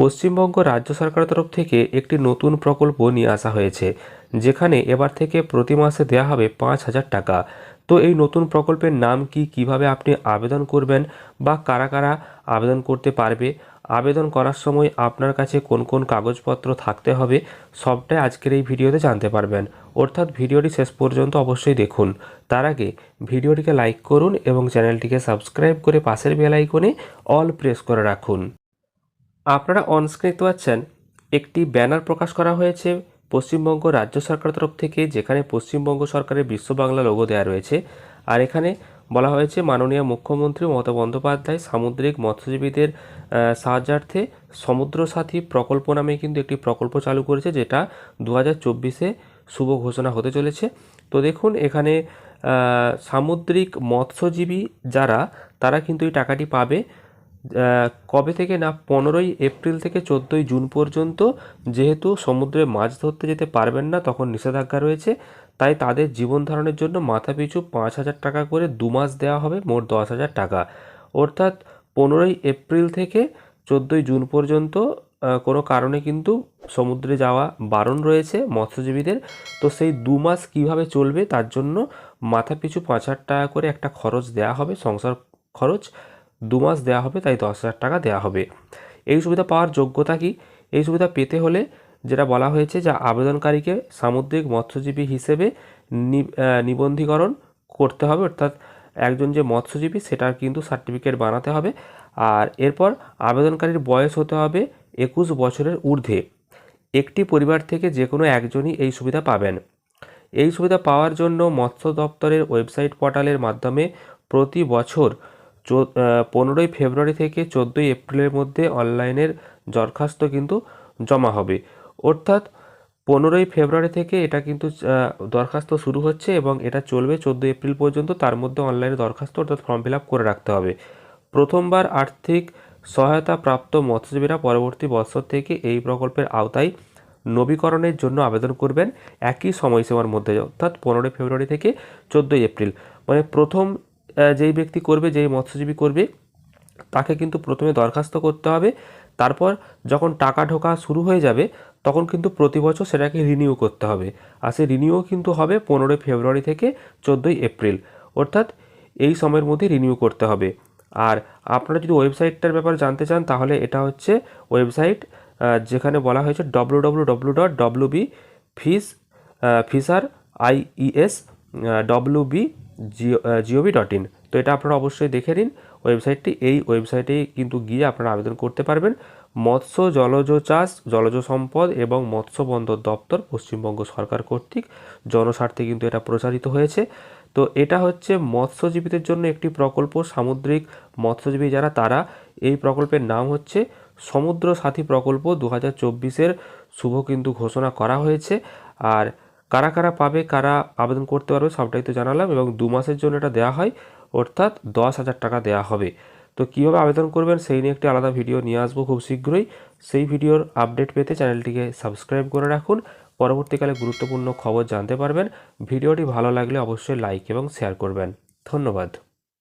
পশ্চিমবঙ্গ রাজ্য সরকারের তরফ থেকে একটি নতুন প্রকল্প নিয়ে আসা হয়েছে, যেখানে এবার থেকে প্রতি মাসে দেওয়া হবে পাঁচ হাজার টাকা। তো এই নতুন প্রকল্পের নাম কি, কীভাবে আপনি আবেদন করবেন বা কারা কারা আবেদন করতে পারবে? আবেদন করার সময় আপনার কাছে কোন কোন কাগজপত্র থাকতে হবে, সবটাই আজকের এই ভিডিওতে জানতে পারবেন। অর্থাৎ ভিডিওটি শেষ পর্যন্ত অবশ্যই দেখুন। তার আগে ভিডিওটিকে লাইক করুন এবং চ্যানেলটিকে সাবস্ক্রাইব করে পাশের বেল আইকনে অল প্রেস করে রাখুন। আপনারা অনস্ক্রিন দেখতে পাচ্ছেন, একটি ব্যানার প্রকাশ করা হয়েছে পশ্চিমবঙ্গ রাজ্য সরকারের তরফ থেকে, যেখানে পশ্চিমবঙ্গ সরকারের বিশ্ব বাংলা লোগো দেওয়া রয়েছে। আর এখানে বলা হয়েছে, মাননীয় মুখ্যমন্ত্রী মমতা বন্দ্যোপাধ্যায় সামুদ্রিক মৎস্যজীবীদের সাহায্যার্থে সমুদ্র সাথী প্রকল্প নামে কিন্তু একটি প্রকল্প চালু করেছে, যেটা দু হাজার চব্বিশে শুভ ঘোষণা হতে চলেছে। তো দেখুন, এখানে সামুদ্রিক মৎস্যজীবী যারা, তারা কিন্তু এই টাকাটি পাবে। কবে থেকে না পনেরোই এপ্রিল থেকে চোদ্দোই জুন পর্যন্ত যেহেতু সমুদ্রে মাছ ধরতে যেতে পারবেন না, তখন নিষেধাজ্ঞা রয়েছে। তাই তাদের জীবন ধারণের জন্য মাথাপিছু পাঁচ হাজার টাকা করে দু মাস দেওয়া হবে, মোট দশ হাজার টাকা। অর্থাৎ পনেরোই এপ্রিল থেকে চোদ্দোই জুন পর্যন্ত কোনো কারণে কিন্তু সমুদ্রে যাওয়া বারণ রয়েছে মৎস্যজীবীদের। তো সেই দু মাস কীভাবে চলবে, তার জন্য মাথাপিছু পাঁচ হাজার টাকা করে একটা খরচ দেওয়া হবে, সংসার খরচ। দু মাস দেওয়া হবে, তাই দশ হাজার টাকা দেওয়া হবে। এই সুবিধা পাওয়ার যোগ্যতা কি? এই সুবিধা পেতে হলে যেটা বলা হয়েছে যে আবেদনকারীকে সামুদ্রিক মৎস্যজীবী হিসেবে নিবন্ধীকরণ করতে হবে, অর্থাৎ একজন যে মৎস্যজীবী সেটার কিন্তু সার্টিফিকেট বানাতে হবে। আর এরপর আবেদনকারীর বয়স হতে হবে একুশ বছরের ঊর্ধ্বে। একটি পরিবার থেকে যে কোনো একজনই এই সুবিধা পাবেন। এই সুবিধা পাওয়ার জন্য মৎস্য দপ্তরের ওয়েবসাইট পোর্টালের মাধ্যমে প্রতি বছর পনেরোই ফেব্রুয়ারি থেকে চোদ্দোই এপ্রিলের মধ্যে অনলাইনের দরখাস্ত কিন্তু জমা হবে। অর্থাৎ পনেরোই ফেব্রুয়ারি থেকে এটা কিন্তু দরখাস্ত শুরু হচ্ছে এবং এটা চলবে চোদ্দোই এপ্রিল পর্যন্ত। তার মধ্যে অনলাইনে দরখাস্ত অর্থাৎ ফর্ম ফিল করে রাখতে হবে। প্রথমবার আর্থিক সহায়তা প্রাপ্ত মৎস্যজীবীরা পরবর্তী বছর থেকে এই প্রকল্পের আওতায় নবীকরণের জন্য আবেদন করবেন একই সময়সীমার মধ্যে, অর্থাৎ পনেরোই ফেব্রুয়ারি থেকে চোদ্দোই এপ্রিল। মানে প্রথম যেই ব্যক্তি করবে, যেই মৎস্যজীবী করবে, তাকে কিন্তু প্রথমে দরখাস্ত করতে হবে। তারপর যখন টাকা ঢোকা শুরু হয়ে যাবে, তখন কিন্তু প্রতি বছর সেটাকে রিনিউ করতে হবে। আর সেই রিনিউ কিন্তু হবে পনেরোই ফেব্রুয়ারি থেকে চোদ্দোই এপ্রিল। অর্থাৎ এই সময়ের মধ্যে রিনিউ করতে হবে। আর আপনারা যদি ওয়েবসাইটটার ব্যাপারে জানতে চান, তাহলে এটা হচ্ছে ওয়েবসাইট যেখানে বলা হয়েছে W W W dot W B fish fisheries W B G O G O V dot in তো এটা আপনারা অবশ্যই দেখে নিন। ওয়েবসাইটটি, এই ওয়েবসাইটে কিন্তু গিয়ে আপনারা আবেদন করতে পারবেন। মৎস্য, জলজ চাষ, জলজ সম্পদ এবং মৎস্য বন্দর দপ্তর, পশ্চিমবঙ্গ সরকার কর্তৃক জনস্বার্থে কিন্তু এটা প্রচারিত হয়েছে। তো এটা হচ্ছে মৎস্যজীবীদের জন্য একটি প্রকল্প, সামুদ্রিক মৎস্যজীবী যারা, তারা এই প্রকল্পের নাম হচ্ছে সমুদ্র সাথী প্রকল্প। দু হাজার চব্বিশের শুভ কিন্তু ঘোষণা করা হয়েছে। আর কারা কারা পাবে, কারা আবেদন করতে পারবে সবটাই তো জানালাম এবং দু মাসের জন্য এটা দেওয়া হয়, অর্থাৎ দশ হাজার টাকা দেওয়া হবে। তো কীভাবে আবেদন করবেন সেই নিয়ে একটি আলাদা ভিডিও নিয়ে আসব খুব শীঘ্রই। সেই ভিডিওর আপডেট পেতে চ্যানেলটিকে সাবস্ক্রাইব করে রাখুন। পরবর্তীকালে গুরুত্বপূর্ণ খবর জানতে পারবেন। ভিডিওটি ভালো লাগলে অবশ্যই লাইক এবং শেয়ার করবেন। ধন্যবাদ।